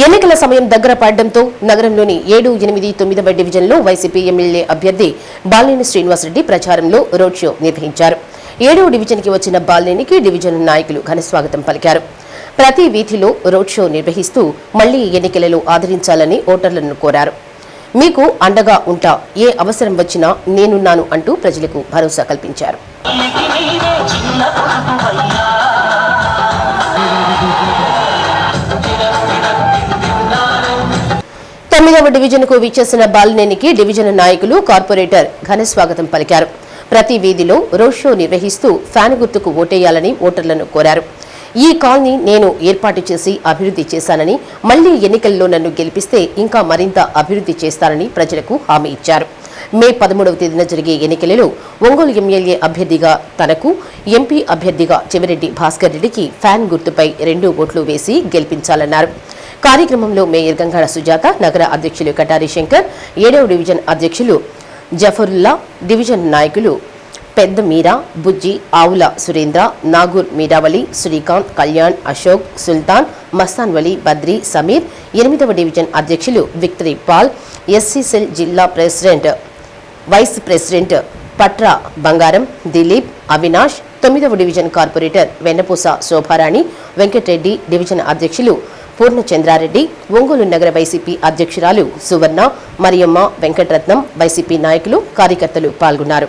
ఎన్నికల సమయం దగ్గర పడడంతో నగరంలోని ఏడు ఎనిమిది తొమ్మిదవ డివిజన్లో వైసీపీ ఎమ్మెల్యే అభ్యర్థి బాలినేని శ్రీనివాసరెడ్డి ప్రచారంలో రోడ్ షో నిర్వహించారు. ఏడవ డివిజన్కి వచ్చిన బాలినేనికి డివిజన్ నాయకులు ఘనస్వాగతం పలికారు. ప్రతి వీధిలో రోడ్ షో నిర్వహిస్తూ మళ్ళీ ఎన్నికలలో ఆదరించాలని ఓటర్లను కోరారు. మీకు అండగా ఉంటా ఏ అవసరం వచ్చినా నేనున్నాను అంటూ ప్రజలకు భరోసా కల్పించారు. తొమ్మిదవ డివిజన్కు విచ్చేసిన బాలినేనికి డివిజన్ నాయకులు కార్పొరేటర్ ఘన స్వాగతం పలికారు. ప్రతి వీధిలో రోడ్ షో నిర్వహిస్తూ ఫ్యాన్ గుర్తుకు ఓటేయాలని ఓటర్లను కోరారు. ఈ కాల్ని నేను ఏర్పాటు చేసి అభివృద్ధి చేశానని మళ్ళీ ఎన్నికల్లో నన్ను గెలిపిస్తే ఇంకా మరింత అభివృద్ధి చేస్తానని ప్రజలకు హామీ ఇచ్చారు. మే పదమూడవ తేదీన జరిగే ఎన్నికలలో ఒంగోలు ఎమ్మెల్యే అభ్యర్థిగా తనకు ఎంపీ అభ్యర్థిగా చెవిరెడ్డి భాస్కర్ రెడ్డికి ఫ్యాన్ గుర్తుపై రెండు ఓట్లు వేసి గెలిపించాలన్నారు. కార్యక్రమంలో మేయర్ గంగాడ సుజాత నగర అధ్యక్షులు కటారి శంకర్ ఏడవ డివిజన్ అధ్యక్షులు జఫరుల్లా డివిజన్ నాయకులు పెద్ద మీరా బుజ్జి ఆవుల సురేంద్ర నాగూర్ మీరావలి శ్రీకాంత్ కళ్యాణ్ అశోక్ సుల్తాన్ మస్తాన్ వలి బద్రి సమీర్ ఎనిమిదవ డివిజన్ అధ్యక్షులు విక్టరీ పాల్ ఎస్సీసెల్ జిల్లా president vice president Patra Bangaram Dileep Avinash తొమ్మిదవ డివిజన్ కార్పొరేటర్ వెన్నపూస శోభారాణి వెంకటరెడ్డి డివిజన్ అధ్యక్షులు పూర్ణచంద్రారెడ్డి ఒంగోలు నగర వైసీపీ అధ్యక్షురాలు సువర్ణ మరియమ్మ వెంకటరత్నం వైసీపీ నాయకులు కార్యకర్తలు పాల్గొన్నారు.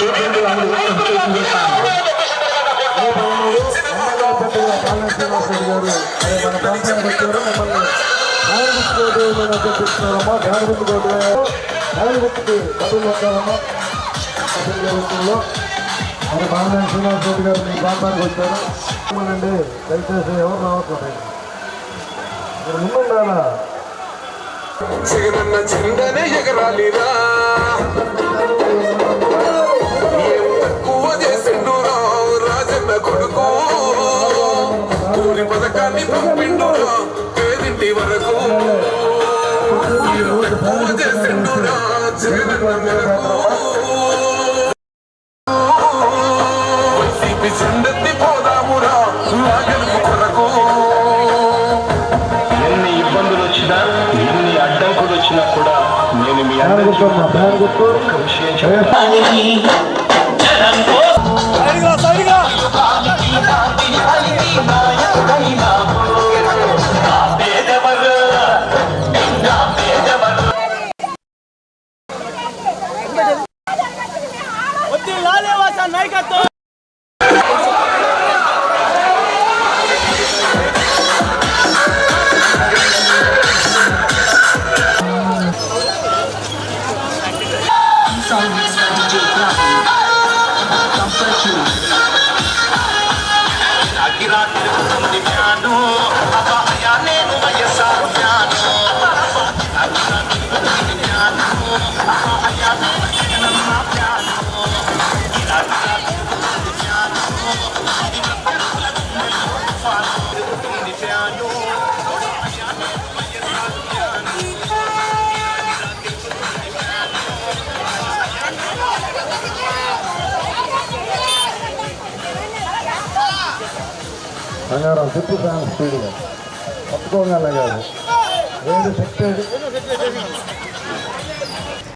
విషయాలు అయ్యా నేను వయసాను వడ్డీలేని రుణాలు వయస్సాలు వరాలు వృద్ధాప్య పింఛన్లు వితంతులు మరి బాలనేని శ్రీనివాస్ రెడ్డి గారు మీ ప్రాంతానికి వచ్చారు ఏమనండి దయచేసి ఎవరు రావట్లేదు మీరు ముందుండాలా జగనన్న జెండనే ఎగరాలిరా. పేదింటి వరకు వైసీపీ పోదామురా కొరకు. ఎన్ని ఇబ్బందులు వచ్చినా ఎన్ని అడ్డంకులు వచ్చినా కూడా నేను మీ అందరికీ గుర్తు అమ్మా, ఫ్యాన్ గుర్తు ఒక విషయం చెప్తాను గిరా తిరుగుతుంది ఫ్యాను అబ్బా బంగారం చెప్పు ఫ్యాన్ స్పీడ్గా. పట్టుకోగలగాలి రెండు సెక్టర్